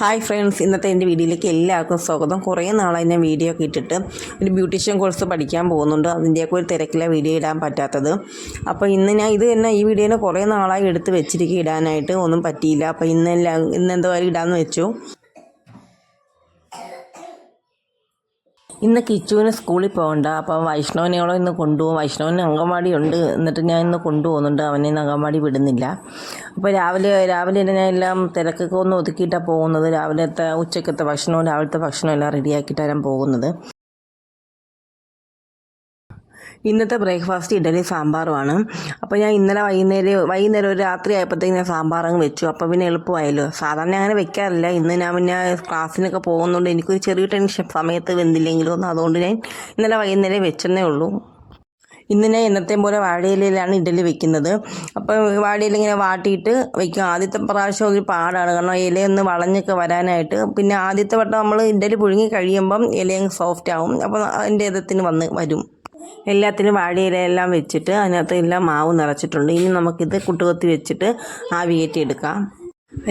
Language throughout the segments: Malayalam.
ഹായ് ഫ്രണ്ട്സ് ഇന്നത്തെ എന്റെ വീഡിയോയിലേക്ക് എല്ലാവർക്കും സ്വാഗതം. കുറേ നാളായി ഞാൻ വീഡിയോ ഒക്കെ ഇട്ടിട്ട് ഒരു ബ്യൂട്ടീഷ്യൻ കോഴ്സ് പഠിക്കാൻ പോകുന്നുണ്ട്. അതിന്റെയൊക്കെ ഒരു തിരക്കിലാണ് വീഡിയോ ഇടാൻ പറ്റാത്തത്. അപ്പോൾ ഇന്ന് ഞാൻ ഇത് തന്നെ ഈ വീഡിയോനെ കുറേ നാളായി എടുത്ത് വെച്ചിരിക്കുക ഇടാനായിട്ട്. ഒന്നും പറ്റിയില്ല. അപ്പോൾ ഇന്നെല്ലാം ഇന്ന് എന്തോ ഇടാമെന്ന് വെച്ചു? ഇന്ന് കിച്ചുവിന് സ്കൂളിൽ പോകണ്ട. അപ്പോൾ വൈഷ്ണവനെയോളം ഇന്ന് കൊണ്ടുപോകും. വൈഷ്ണവന് അങ്കമാടി ഉണ്ട്. എന്നിട്ട് ഞാൻ ഇന്ന് കൊണ്ടുപോകുന്നുണ്ട്. അവനെ ഇന്ന് അങ്കമാടി വിടുന്നില്ല. അപ്പോൾ രാവിലെ രാവിലെ തന്നെ ഞാൻ എല്ലാം തിരക്കൊക്കെ ഒന്ന് ഒതുക്കിയിട്ടാണ് പോകുന്നത്. രാവിലത്തെ ഉച്ചക്കത്തെ ഭക്ഷണവും രാവിലത്തെ ഭക്ഷണവും എല്ലാം റെഡിയാക്കിയിട്ടാണ് ഞാൻ പോകുന്നത്. ഇന്നത്തെ ബ്രേക്ക്ഫാസ്റ്റ് ഇഡലി സാമ്പാറുമാണ്. അപ്പോൾ ഞാൻ ഇന്നലെ വൈകുന്നേരം വൈകുന്നേരം ഒരു രാത്രി ആയപ്പോഴത്തേക്ക് ഞാൻ സാമ്പാർ അങ്ങ് വെച്ചു. അപ്പോൾ പിന്നെ എളുപ്പമായല്ലോ. സാധാരണ അങ്ങനെ വെക്കാറില്ല. ഇന്ന് ഞാൻ പിന്നെ ക്ലാസ്സിനൊക്കെ പോകുന്നതുകൊണ്ട് എനിക്കൊരു ചെറിയ ടെൻഷൻ. സമയത്ത് വെന്തില്ലെങ്കിലും ഒന്നും. അതുകൊണ്ട് ഞാൻ ഇന്നലെ വൈകുന്നേരം വെച്ചെന്നേ ഉള്ളൂ. ഇന്ന് ഞാൻ എന്നത്തെയും പോലെ വാഴയിലയിലാണ് ഇഡലി വെക്കുന്നത്. അപ്പോൾ വാഴയില ഇങ്ങനെ വാട്ടിയിട്ട് വെക്കും. ആദ്യത്തെ പ്രാവശ്യം ഒരു പാടാണ്. കാരണം ഇലയൊന്ന് വളഞ്ഞൊക്കെ വരാനായിട്ട്. പിന്നെ ആദ്യത്തെ വട്ടം നമ്മൾ ഇഡലി പുഴുങ്ങി കഴിയുമ്പം ഇലയങ്ങ് സോഫ്റ്റ് ആവും. അപ്പോൾ അതിന്റെ ഇതത്തിന് വന്ന് വരും. എല്ലാത്തിനും വാഴയിലയെല്ലാം വെച്ചിട്ട് അതിനകത്ത് എല്ലാം മാവ് നിറച്ചിട്ടുണ്ട്. ഇനി നമുക്കിത് കുട്ടുകൊത്തി വെച്ചിട്ട് ആവി എടുക്കാം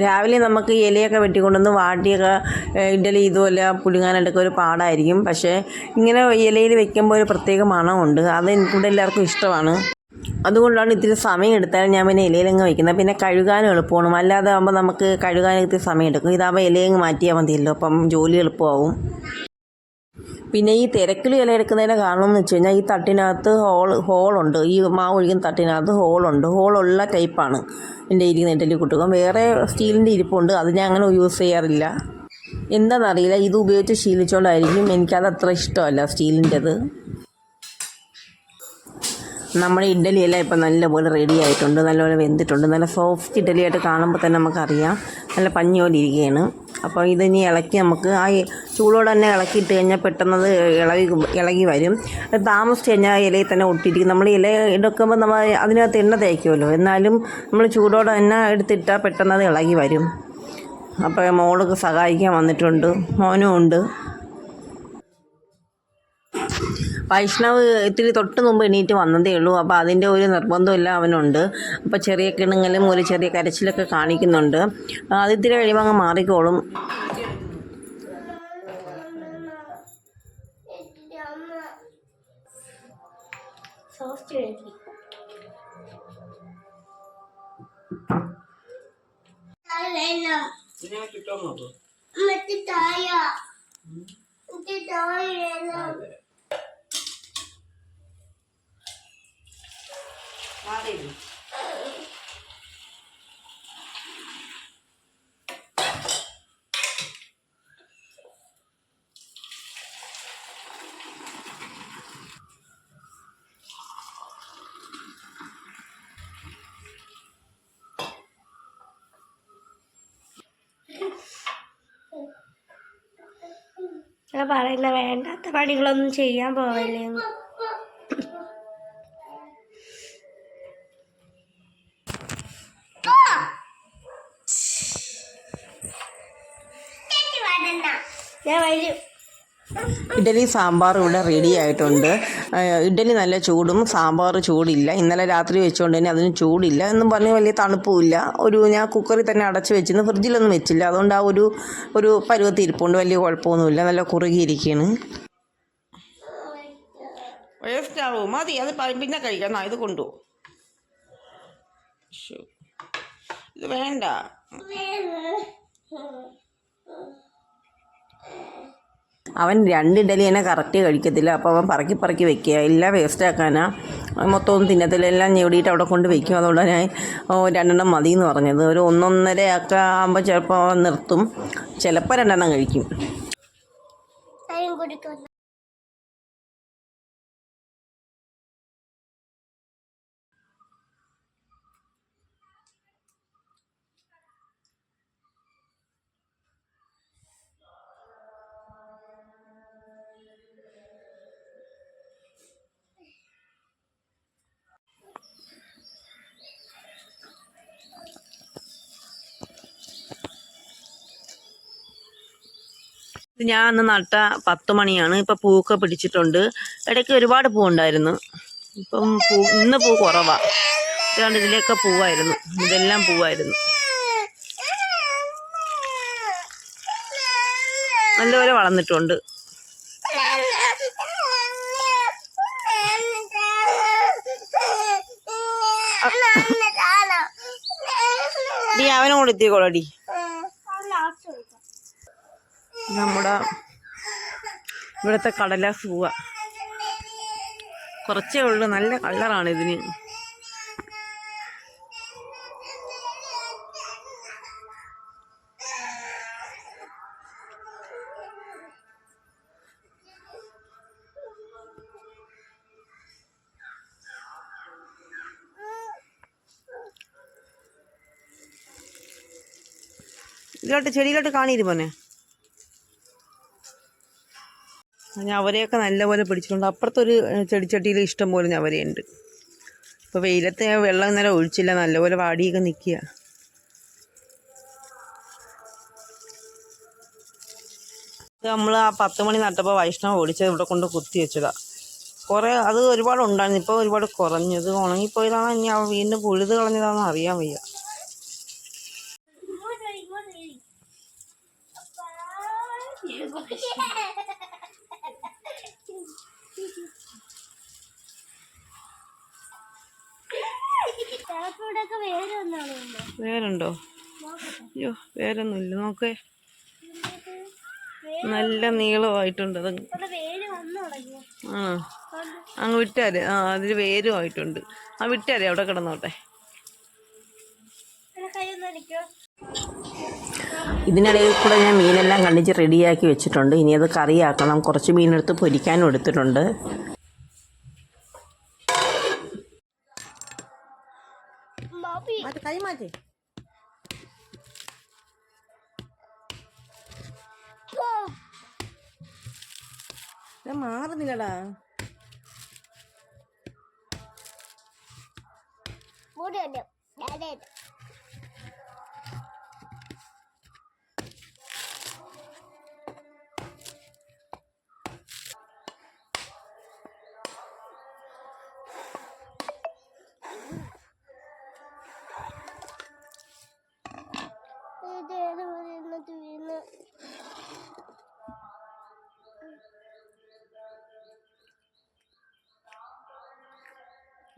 രാവിലെ നമുക്ക് ഇലയൊക്കെ വെട്ടിക്കൊണ്ടുവന്ന് വാട്ടിയൊക്കെ ഇഡലി ഇതുപോലെ പുഴുങ്ങാനായിട്ടൊക്കെ ഒരു പാടായിരിക്കും. പക്ഷേ ഇങ്ങനെ ഇലയിൽ വെക്കുമ്പോൾ ഒരു പ്രത്യേക മണമുണ്ട്. അത് എനിക്കിവിടെ എല്ലാവർക്കും ഇഷ്ടമാണ്. അതുകൊണ്ടാണ് ഇത്തിരി സമയം എടുത്താലും ഞാൻ പിന്നെ ഇലയിലങ്ങ് വയ്ക്കുന്നത് പിന്നെ കഴുകാനും എളുപ്പമാണ്. അല്ലാതെ ആകുമ്പോൾ നമുക്ക് കഴുകാനൊക്കെ ഇത്തിരി സമയം എടുക്കും. ഇതാകുമ്പോൾ ഇലയങ്ങ് മാറ്റിയാൽ മതിയല്ലോ. അപ്പം ജോലി എളുപ്പമാവും. പിന്നെ ഈ തിരക്കിൽ ഇല എടുക്കുന്നതിന്റെ കാരണം എന്ന് വെച്ച് കഴിഞ്ഞാൽ ഈ തട്ടിനകത്ത് ഹോൾ ഹോളുണ്ട് ഈ മാവ് ഒഴിക്കുന്ന തട്ടിനകത്ത് ഹോളുണ്ട് ഹോളുള്ള ടൈപ്പാണ് എന്റെ ഇരിക്കുന്ന ഇഡലി കുട്ടുകം വേറെ സ്റ്റീലിന്റെ ഇരിപ്പുണ്ട്. അത് ഞാൻ അങ്ങനെ യൂസ് ചെയ്യാറില്ല. എന്താണെന്നറിയില്ല. ഇത് ഉപയോഗിച്ച് ശീലിച്ചുകൊണ്ടായിരിക്കും എനിക്കത് അത്ര ഇഷ്ടമല്ല സ്റ്റീലിന്റെത്. നമ്മുടെ ഇഡ്ഡലിയെല്ലാം ഇപ്പം നല്ലപോലെ റെഡി ആയിട്ടുണ്ട് നല്ലപോലെ വെന്തിട്ടുണ്ട് നല്ല സോഫ്റ്റ് ഇഡ്ഡലിയായിട്ട് കാണുമ്പോൾ തന്നെ നമുക്കറിയാം. നല്ല പഞ്ഞി ഇരിക്കുകയാണ് അപ്പോൾ ഇതിനി ഇളക്കി നമുക്ക് ആ ചൂടോടെ തന്നെ ഇളക്കിയിട്ട് കഴിഞ്ഞാൽ പെട്ടെന്നത് ഇളകി ഇളകി വരും. അത് താമസിച്ച് കഴിഞ്ഞാൽ ആ ഇലയിൽ തന്നെ ഒട്ടിയിരിക്കും. നമ്മൾ ഇല എടുക്കുമ്പോൾ നമ്മൾ അതിനകത്ത് എണ്ണ തേക്കുമല്ലോ. എന്നാലും നമ്മൾ ചൂടോടെ തന്നെ എടുത്തിട്ടാൽ പെട്ടെന്നത് ഇളകി വരും. അപ്പോൾ മോളൊക്കെ സഹായിക്കാൻ വന്നിട്ടുണ്ട്. മോനും ഉണ്ട്. വൈഷ്ണവ് ഇത്തിരി തൊട്ട് മുമ്പ് എണീറ്റ് വന്നതേ ഉള്ളൂ. അപ്പോൾ അതിന്റെ ഒരു നിർബന്ധമില്ല അവനുണ്ട്. അപ്പോൾ ചെറിയ കിണുങ്ങലും ഒരു ചെറിയ കരച്ചിലൊക്കെ കാണിക്കുന്നുണ്ട്. അത് ഇത്തിരി കഴിയുമ്പോൾ അങ്ങ് മാറിക്കോളും. കിട്ടാൻ മറ്റേ തായ മറ്റേ തായ ഞാൻ പറയുന്ന വേണ്ടാത്ത പണികളൊന്നും ചെയ്യാൻ പോവല്ലേ ഞാൻ വരും ഇഡലി സാമ്പാർ ഇവിടെ റെഡി ആയിട്ടുണ്ട്. ഇഡലി നല്ല ചൂടും സാമ്പാർ ചൂടില്ല. ഇന്നലെ രാത്രി വെച്ചുകൊണ്ട് തന്നെ അതിന് ചൂടില്ല എന്നും പറഞ്ഞ് വലിയ തണുപ്പില്ല ഒരു ഞാൻ കുക്കറിൽ തന്നെ അടച്ച് വെച്ചിരുന്നു. ഫ്രിഡ്ജിലൊന്നും വെച്ചില്ല. അതുകൊണ്ട് ആ ഒരു ഒരു പരുവത്തിൽ ഇരിപ്പുണ്ട്. വലിയ കുഴപ്പമൊന്നുമില്ല. നല്ല കുറുകിയിരിക്കുകയാണ് വേസ്റ്റ് ആവും മതി. അത് പിന്നെ കഴിക്കാം. ഇത് കൊണ്ടുപോകും ഇത് വേണ്ട. അവൻ രണ്ട് ഇഡലി തന്നെ കറക്റ്റ് കഴിക്കത്തില്ല. അപ്പോൾ അവൻ പറക്കി പറക്കി വെക്കുക. എല്ലാം വേസ്റ്റ് ആക്കാനാ. മൊത്തം ഒന്നും തിന്നത്തില്ല എല്ലാം ഞെവിടിയിട്ട് അവിടെ കൊണ്ട് വെക്കും. അതുകൊണ്ട് ഞാൻ രണ്ടെണ്ണം മതി എന്ന് പറഞ്ഞത്. ഒരു ഒന്നൊന്നര ഒക്കെ ആകുമ്പോൾ ചിലപ്പോൾ നിർത്തും. ചിലപ്പോൾ രണ്ടെണ്ണം കഴിക്കും. ഞാൻ അന്ന് നട്ട പത്ത് മണിയാണ്. ഇപ്പം പൂക്കെ പിടിച്ചിട്ടുണ്ട്. ഇടയ്ക്ക് ഒരുപാട് പൂ ഉണ്ടായിരുന്നു ഇപ്പം പൂ ഇന്ന് പൂ കുറവാണ് അതുകൊണ്ട് ഇതിലൊക്കെ പൂവായിരുന്നു. ഇതെല്ലാം പൂവായിരുന്നു. നല്ലപോലെ വളർന്നിട്ടുണ്ട്. ഡി അവനും കൂടെ എത്തിക്കോളടി. നമ്മുടെ ഇവിടുത്തെ കടലാസ് പൂവ. കുറച്ചേ ഉള്ളൂ നല്ല കളറാണ് ഇതിന്. ഇതിലോട്ട് ചെടിയിലോട്ട് കാണിയിരുന്നു പോനെ ഞവരയൊക്കെ നല്ലപോലെ പിടിച്ചിട്ടുണ്ട്. അപ്പുറത്തൊരു ചെടിച്ചട്ടിയിൽ ഇഷ്ടം പോലെ ഞവരയുണ്ട് ഇപ്പോൾ വെയിലത്ത് ഞാൻ വെള്ളം ഇന്നലെ ഒഴിച്ചില്ല. നല്ലപോലെ വാടിയൊക്കെ നിൽക്കുക നമ്മൾ ആ പത്ത് മണി നട്ടപ്പോൾ വൈഷ്ണവ് ഓടിച്ചത് ഇവിടെ കൊണ്ട് കുത്തി വെച്ചതാ. കുറേ അത് ഒരുപാട് ഉണ്ടായിരുന്നു ഇപ്പോൾ ഒരുപാട് കുറഞ്ഞത് ഉണങ്ങിപ്പോയതാണോ ഇനി? വീണ്ടും പുഴുത് കളഞ്ഞതാണെന്ന് അറിയാൻ വയ്യ. ഉണ്ടോ അയ്യോ വേരൊന്നുമില്ല. നോക്കേ. നല്ല നീളമായിട്ടുണ്ട് അത് ആ. അങ്ങ് വിട്ടാൽ ആ അതിൽ വേരും ആയിട്ടുണ്ട്. ആ വിട്ടാലേ അവിടെ കിടന്നോട്ടെ. ഇതിനിടയിൽ കൂടെ ഞാൻ മീനെല്ലാം കണ്ടിച്ച് റെഡിയാക്കി വെച്ചിട്ടുണ്ട്. ഇനി അത് കറിയാക്കണം. കുറച്ച് മീനെടുത്ത് പൊരിക്കാനും എടുത്തിട്ടുണ്ട്. ബാബി കൈ മാറ്റി മാറുന്നില്ലടാ. മൂടിയുണ്ട്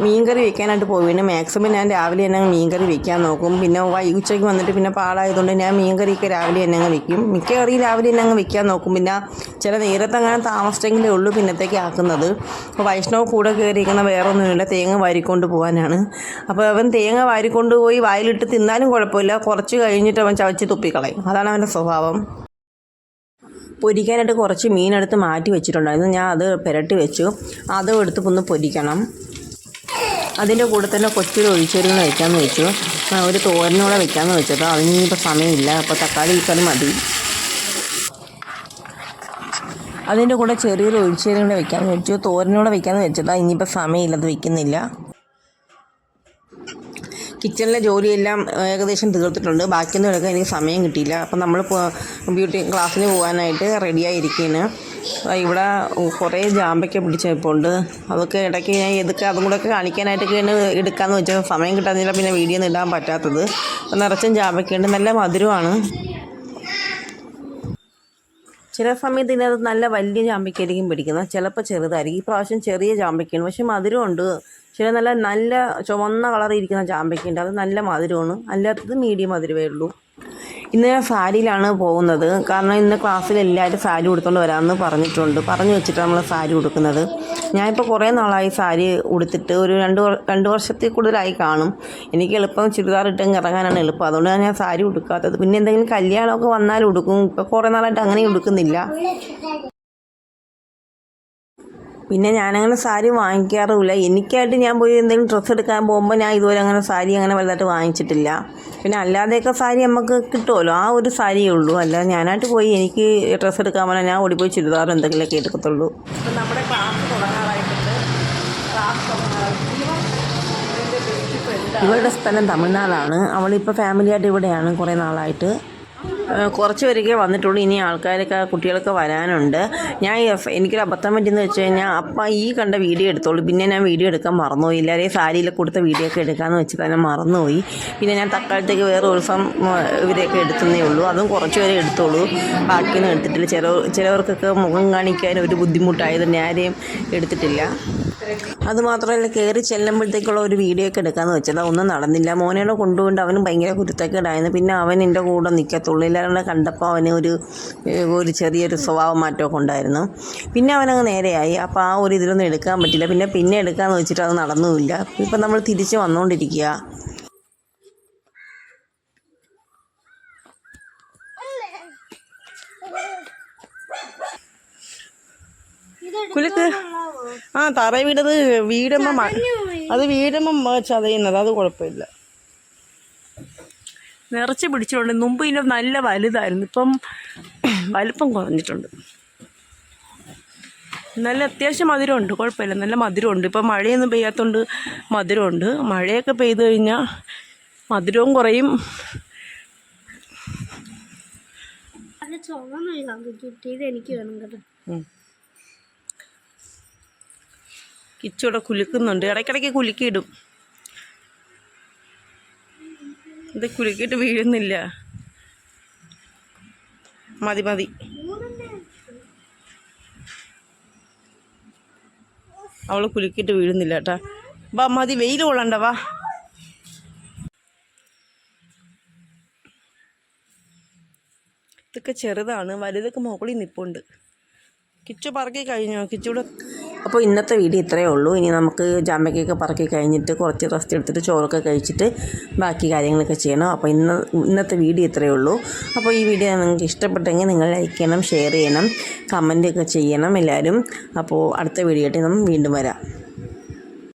മീൻകറി വെക്കാനായിട്ട് പോയി. പിന്നെ മാക്സിമം ഞാൻ രാവിലെ തന്നെ മീൻകറി വെക്കാൻ നോക്കും. പിന്നെ ഉച്ചയ്ക്ക് വന്നിട്ട് പിന്നെ പാടായതുകൊണ്ട് ഞാൻ മീൻകറിയൊക്കെ രാവിലെ തന്നെ അങ്ങ് വെക്കും. മിക്ക കറി രാവിലെ തന്നെ അങ്ങ് വെക്കാൻ നോക്കും. പിന്നെ ചില നേരത്തെ അങ്ങനെ താമസിച്ചെങ്കിലേ ഉള്ളൂ പിന്നത്തേക്ക് ആക്കുന്നത്. അപ്പോൾ വൈഷ്ണവ് കൂടെ കയറിയിരിക്കുന്ന വേറെ ഒന്നുമില്ല തേങ്ങ വാരിക്കൊണ്ട് പോകാനാണ്. അപ്പോൾ അവൻ തേങ്ങ വാരിക്കൊണ്ട് പോയി വായിലിട്ട് തിന്നാലും കുഴപ്പമില്ല. കുറച്ച് കഴിഞ്ഞിട്ട് അവൻ ചവച്ച് തുപ്പിക്കളയും. അതാണ് അവന്റെ സ്വഭാവം. പൊരിക്കാനായിട്ട് കുറച്ച് മീനെടുത്ത് മാറ്റി വെച്ചിട്ടുണ്ടായിരുന്നു. ഞാൻ അത് പുരട്ടി വെച്ചു. അതും എടുത്ത് ഒന്ന് പൊരിക്കണം. അതിന്റെ കൂടെ തന്നെ കൊച്ചൊരു ഒഴിച്ചൊരുങ്ങൾ വയ്ക്കാമെന്ന് വെച്ചു. ഒരു ഒരു വയ്ക്കാമെന്ന് വെച്ചു. അപ്പോൾ അതിന് ഇപ്പോൾ സമയമില്ല. അപ്പോൾ തക്കാളി ഇക്കറി മതി. അതിന്റെ കൂടെ ചെറിയൊരു ഒഴിച്ചേരും കൂടെ വെക്കാമെന്ന് വെച്ചു. തോരനോടെ വെക്കാമെന്ന് വെച്ചതാ ഇനിയിപ്പോൾ സമയമില്ല. അത് വെക്കുന്നില്ല. കിച്ചണിലെ ജോലിയെല്ലാം ഏകദേശം തീർത്തിട്ടുണ്ട്. ബാക്കിയൊന്നും എടുക്കാൻ എനിക്ക് സമയം കിട്ടിയില്ല. അപ്പം നമ്മൾ ബ്യൂട്ടി ക്ലാസ്സിന് പോകാനായിട്ട് റെഡിയായിരിക്കുകയാണ് ഇവിടെ കുറേ ജാമ്പയ്ക്ക പിടിച്ചപ്പോണ്ട് അതൊക്കെ ഇടയ്ക്ക് ഞാൻ ഇതൊക്കെ അതും കൂടെ ഒക്കെ കാണിക്കാനായിട്ടൊക്കെയാണ് എടുക്കാമെന്ന് വെച്ചാൽ സമയം കിട്ടാതില്ല പിന്നെ വീഡിയോ ഒന്നും ഇടാൻ പറ്റാത്തത്. നിറച്ചും ജാമ്പയ്ക്കുണ്ട് നല്ല മധുരമാണ്. ചില സമയത്ത് ഇതിനകത്ത് നല്ല വലിയ ചാമ്പയ്ക്കായിരിക്കും പിടിക്കുന്നത്. ചിലപ്പോൾ ചെറുതായിരിക്കും. ഈ പ്രാവശ്യം ചെറിയ ചാമ്പയ്ക്കാണ് പക്ഷെ മധുരമുണ്ട്. ചില നല്ല നല്ല ചുവന്ന കളറിൽ ഇരിക്കുന്ന അത് നല്ല മധുരമാണ്. അല്ലാത്തത് മീഡിയം മധുരമേ ഉള്ളൂ. ഇന്ന് ഞാൻ സാരിയിലാണ് പോകുന്നത്. കാരണം ഇന്ന് ക്ലാസ്സിൽ എല്ലാവരും സാരി ഉടുത്തുകൊണ്ട് വരാമെന്ന് പറഞ്ഞിട്ടുണ്ട്. പറഞ്ഞു വെച്ചിട്ടാണ് നമ്മൾ സാരി ഉടുക്കുന്നത്. ഞാനിപ്പോൾ കുറേ നാളായി സാരി ഉടുത്തിട്ട് ഒരു രണ്ട് രണ്ട് വർഷത്തിൽ കൂടുതലായി കാണും. എനിക്ക് എളുപ്പം ചുരിദാർ ഇട്ടങ്ങ് ഇറങ്ങാനാണ് എളുപ്പം. അതുകൊണ്ട് ഞാൻ സാരി ഉടുക്കാത്തത്. പിന്നെ എന്തെങ്കിലും കല്യാണമൊക്കെ വന്നാൽ ഉടുക്കും. ഇപ്പോൾ കുറേ നാളായിട്ട് അങ്ങനെ ഉടുക്കുന്നില്ല. പിന്നെ ഞാനങ്ങനെ സാരി വാങ്ങിക്കാറുമില്ല. എനിക്കായിട്ട് ഞാൻ പോയി എന്തെങ്കിലും ഡ്രസ്സ് എടുക്കാൻ പോകുമ്പോൾ ഞാൻ ഇതുവരെ അങ്ങനെ സാരി അങ്ങനെ വലുതായിട്ട് വാങ്ങിച്ചിട്ടില്ല. പിന്നെ അല്ലാതെയൊക്കെ സാരി നമുക്ക് കിട്ടുമല്ലോ ആ ഒരു സാരിയേ ഉള്ളൂ. അല്ല ഞാനായിട്ട് പോയി എനിക്ക് ഡ്രസ്സ് എടുക്കാൻ പോലെ ഞാൻ ഓടിപ്പോയി ചുരിദാർ എന്തെങ്കിലുമൊക്കെ എടുക്കത്തുള്ളൂ. നമ്മുടെ ക്ലാസ് തുടങ്ങാറായിട്ടുണ്ട്. ഇവളുടെ സ്ഥലം തമിഴ്നാടാണ്. അവളിപ്പോൾ ഫാമിലിയായിട്ട് ഇവിടെയാണ് കുറേ നാളായിട്ട്. കുറച്ച് പേരൊക്കെ വന്നിട്ടുള്ളൂ. ഇനി ആൾക്കാരൊക്കെ കുട്ടികളൊക്കെ വരാനുണ്ട്. ഞാൻ എനിക്കൊരു അബദ്ധം പറ്റിയെന്ന് വെച്ച് കഴിഞ്ഞാൽ അപ്പം ഈ കണ്ട വീഡിയോ എടുത്തോളൂ. പിന്നെ ഞാൻ വീഡിയോ എടുക്കാൻ മറന്നുപോയി. എല്ലാവരെയും സാരിയിൽ കൊടുത്ത വീഡിയോ ഒക്കെ എടുക്കാമെന്ന് വെച്ച് തന്നെ മറന്നുപോയി. പിന്നെ ഞാൻ തക്കാളത്തേക്ക് വേറെ ഉത്സവം ഇവരെയൊക്കെ എടുത്തതേ ഉള്ളൂ. അതും കുറച്ച് പേരെ എടുത്തോളൂ. ബാക്കിയൊന്നും എടുത്തിട്ടില്ല. ചില ചിലവർക്കൊക്കെ മുഖം കാണിക്കാൻ ഒരു ഞാൻ ആരെയും എടുത്തിട്ടില്ല. അതുമാത്രമല്ല കയറി ചെല്ലുമ്പോഴത്തേക്കുള്ള ഒരു വീഡിയോ ഒക്കെ എടുക്കാമെന്ന് വെച്ചത്. ഒന്നും നടന്നില്ല. മോനോടെ കൊണ്ടുകൊണ്ട് അവന് ഭയങ്കര കുരുത്തക്കേടായിരുന്നു. പിന്നെ അവൻ എന്റെ കൂടെ നിൽക്കത്തുള്ളൂ ഇല്ലാണ്ട് കണ്ടപ്പോൾ അവന് ഒരു ഒരു ചെറിയൊരു സ്വഭാവ മാറ്റമൊക്കെ ഉണ്ടായിരുന്നു. പിന്നെ അവനങ്ങ് നേരെയായി. അപ്പോൾ ആ ഒരു ഇതിലൊന്നും എടുക്കാൻ പറ്റില്ല. പിന്നെ പിന്നെ എടുക്കാമെന്ന് വെച്ചിട്ട് അത് നടന്നുമില്ല. ഇപ്പം നമ്മൾ തിരിച്ച് വന്നുകൊണ്ടിരിക്കുക കുലുക്ക്. ആ തറ വീടത് വീടുമ്പം അത് വീടുമ്പം ചതയുന്നത്. അത് കുഴപ്പമില്ല. നിറച്ച് പിടിച്ചിട്ടുണ്ട്. മുമ്പ് ഇതിന്റെ നല്ല വലുതായിരുന്നു. ഇപ്പം വലുപ്പം കുറഞ്ഞിട്ടുണ്ട്. നല്ല അത്യാവശ്യം മധുരമുണ്ട്. കുഴപ്പമില്ല. നല്ല മധുരമുണ്ട്. ഇപ്പം മഴയൊന്നും പെയ്യാത്തതുകൊണ്ട് മധുരമുണ്ട്. മഴയൊക്കെ പെയ്തു കഴിഞ്ഞാൽ മധുരവും കുറയും. അത് ചുവന്നില്ല കിട്ടിയത് എനിക്ക് വേണം കേട്ടോ. കിച്ചൂടെ കുലുക്കുന്നുണ്ട്. ഇടയ്ക്കിടയ്ക്ക് കുലുക്കിയിടും. ഇത് കുലുക്കിയിട്ട് വീഴുന്നില്ല. മതി മതി. അവൾ കുലുക്കിയിട്ട് വീഴുന്നില്ല കേട്ടാ. വാ മതി. വെയിൽ കൊള്ളണ്ട വാ. ഇതൊക്കെ ചെറുതാണ്. വലുതൊക്കെ മുകളിൽ നിപ്പുണ്ട്. കിച്ചു പറക്കി കഴിഞ്ഞോ? കിച്ചൂടെ അപ്പോൾ ഇന്നത്തെ വീഡിയോ ഇത്രയേ ഉള്ളൂ. ഇനി നമുക്ക് ജാമ്പയ്ക്കൊക്കെ പറക്കി കഴിഞ്ഞിട്ട് കുറച്ച് റെസ്റ്റ് എടുത്തിട്ട് ചോറൊക്കെ കഴിച്ചിട്ട് ബാക്കി കാര്യങ്ങളൊക്കെ ചെയ്യണം. അപ്പോൾ ഇന്ന് ഇന്നത്തെ വീഡിയോ ഇത്രയേ ഉള്ളൂ. അപ്പോൾ ഈ വീഡിയോ നിങ്ങൾക്ക് ഇഷ്ടപ്പെട്ടെങ്കിൽ നിങ്ങൾ ലൈക്ക് ചെയ്യണം ഷെയർ ചെയ്യണം കമന്റ് ഒക്കെ ചെയ്യണം എല്ലാവരും. അപ്പോൾ അടുത്ത വീഡിയോ ആയിട്ട് നമ്മൾ വീണ്ടും വരാം.